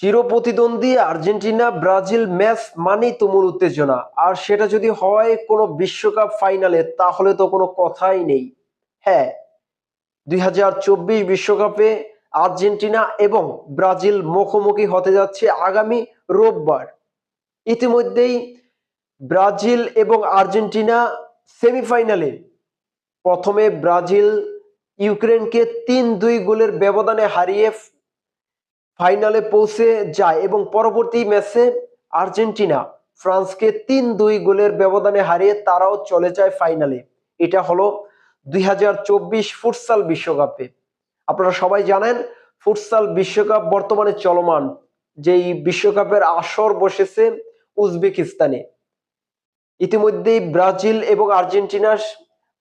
চিরপ্রতিদ্বন্দ্বী Argentina, Brazil, match মানেই তুমুল উত্তেজনা। আর সেটা যদি হয় কোনো বিশ্বকাপ ফাইনালে, তাহলে তো কোনো কথাই নেই। হ্যাঁ দুই বিশ্বকাপে আর্জেন্টিনা এবং ব্রাজিল মুখোমুখি হতে যাচ্ছে আগামী রোববার। ইতিমধ্যেই ব্রাজিল এবং আর্জেন্টিনা সেমিফাইনালে। প্রথমে ব্রাজিল ইউক্রেনকে তিন দুই গোলের ব্যবধানে হারিয়ে ফাইনালে পৌঁছে যায় এবং পরবর্তী ম্যাচে আর্জেন্টিনা ফ্রান্সকে তিন দুই গোলের ব্যবধানে হারিয়ে তারাও চলে যায় ফাইনালে। এটা হলো দুই হাজার চব্বিশ ফুটসাল বিশ্বকাপে। আপনারা সবাই জানেন, ফুটসাল বিশ্বকাপ বর্তমানে চলমান, যেই বিশ্বকাপের আসর বসেছে উজবেকিস্তানে। ইতিমধ্যেই ব্রাজিল এবং আর্জেন্টিনার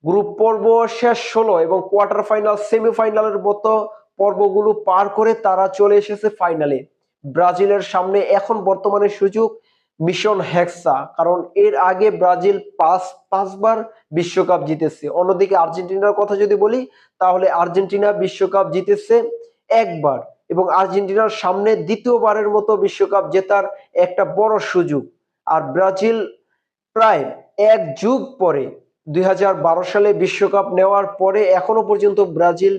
গ্রুপ পর্ব শেষ হলো এবং কোয়ার্টার ফাইনাল, সেমিফাইনালের মতো পর্বগুলো পার করে তারা চলে এসেছে ফাইনালে। ব্রাজিলের সামনে এখন বর্তমানে সুযোগ মিশন হেক্সা, কারণ এর আগে ব্রাজিল পাঁচ, পাঁচবার বিশ্বকাপ জিতেছে। অন্যদিকে আর্জেন্টিনার কথা যদি বলি, তাহলে আর্জেন্টিনা বিশ্বকাপ জিতেছে একবার এবং আর্জেন্টিনার সামনে দ্বিতীয়বারের মতো বিশ্বকাপ জেতার একটা বড় সুযোগ। আর ব্রাজিল প্রায় এক যুগ পরে, দুই হাজার বারো সালে বিশ্বকাপ নেওয়ার পরে এখনও পর্যন্ত ব্রাজিল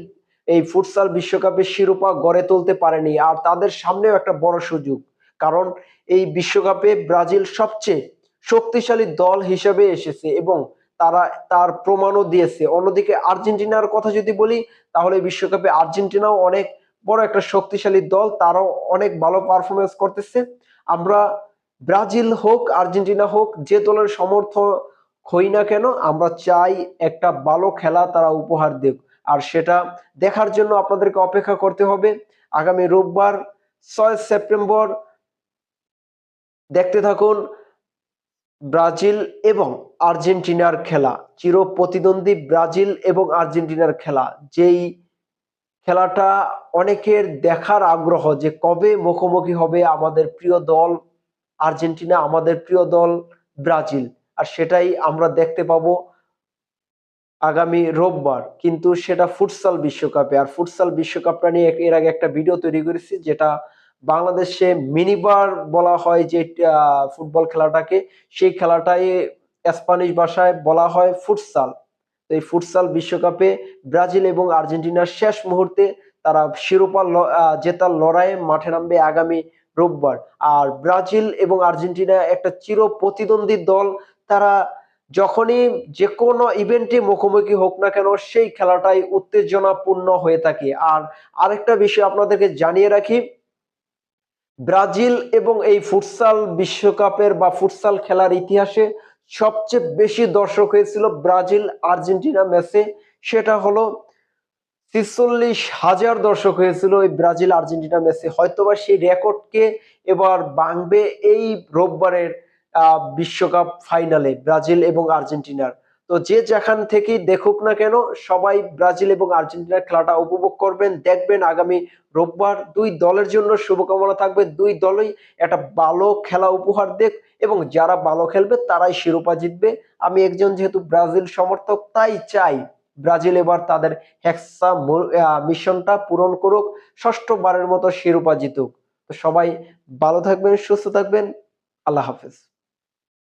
এই ফুটসাল বিশ্বকাপের শিরোপা গড়ে তুলতে পারেনি। আর তাদের সামনেও একটা বড় সুযোগ। কারণ এই বিশ্বকাপে ব্রাজিল সবচেয়ে শক্তিশালী দল হিসেবে এসেছে এবং তারা তার প্রমাণও দিয়েছে। অন্যদিকে আর্জেন্টিনার কথা যদি বলি, তাহলে বিশ্বকাপে আর্জেন্টিনাও অনেক বড় একটা শক্তিশালী দল। তারাও অনেক ভালো পারফরমেন্স করতেছে। আমরা ব্রাজিল হোক, আর্জেন্টিনা হোক, যে দলের সমর্থক হই না কেন, আমরা চাই একটা ভালো খেলা তারা উপহার দেব আর সেটা দেখার জন্য আপনাদেরকে অপেক্ষা করতে হবে। আগামী রোববার, ছয় সেপ্টেম্বর, দেখতে থাকুন ব্রাজিল এবং আর্জেন্টিনার খেলা। চির প্রতিদ্বন্দ্বী ব্রাজিল এবং আর্জেন্টিনার খেলা। যেই খেলাটা অনেকের দেখার আগ্রহ যে কবে মুখোমুখি হবে আমাদের প্রিয় দল আর্জেন্টিনা, আমাদের প্রিয় দল ব্রাজিল। আর সেটাই আমরা দেখতে পাবো আগামী রোববার, কিন্তু সেটা ফুটসাল বিশ্বকাপে। আর ফুটসাল বিশ্বকাপটা নিয়ে এর আগে একটা ভিডিও তৈরি করেছি, যেটা বাংলাদেশে মিনিবার বলা হয় যে ফুটবল খেলাটাকে, সেই খেলাটাই স্প্যানিশ ভাষায় বলা হয় ফুটসাল। তো এই ফুটসাল বিশ্বকাপে ব্রাজিল এবং আর্জেন্টিনার শেষ মুহূর্তে তারা শিরোপা জেতার লড়াইয়ে মাঠে নামবে আগামী রোববার। আর ব্রাজিল এবং আর্জেন্টিনা একটা চির প্রতিদ্বন্দ্বী দল, তারা যখনই যে কোনো ইভেন্টে মুখোমুখি হোক না কেন, সেই খেলাটাই উত্তেজনাপূর্ণ হয়ে থাকে। আর আরেকটা বিষয় আপনাদেরকে জানিয়ে রাখি, ব্রাজিল এবং এই ফুটসাল বিশ্বকাপের বা ফুটসাল খেলার ইতিহাসে সবচেয়ে বেশি দর্শক হয়েছিল ব্রাজিল, আর্জেন্টিনা ম্যাচে সেটা হলো ছিচল্লিশ হাজার দর্শক হয়েছিল এই ব্রাজিল, আর্জেন্টিনা ম্যাচে হয়তোবা সেই রেকর্ডকে এবার ভাঙবে এই রোববারের বিশ্বকাপ ফাইনালে ব্রাজিল এবং আর্জেন্টিনার। তো যে যেখান থেকেই দেখুক না কেন, সবাই ব্রাজিল এবং আর্জেন্টিনার খেলাটা উপভোগ করবেন, দেখবেন আগামী রোববার দুই দলের জন্য শুভকামনা থাকবে। দুই দলই একটা ভালো খেলা উপহার দেখ এবং যারা ভালো খেলবে তারাই শিরোপা জিতবে। আমি একজন যেহেতু ব্রাজিল সমর্থক, তাই চাই ব্রাজিল এবার তাদের হেক্সা মিশনটা পূরণ করুক, ষষ্ঠবারের মতো শিরোপা জিতুক। তো সবাই ভালো থাকবেন, সুস্থ থাকবেন। আল্লাহ হাফেজ।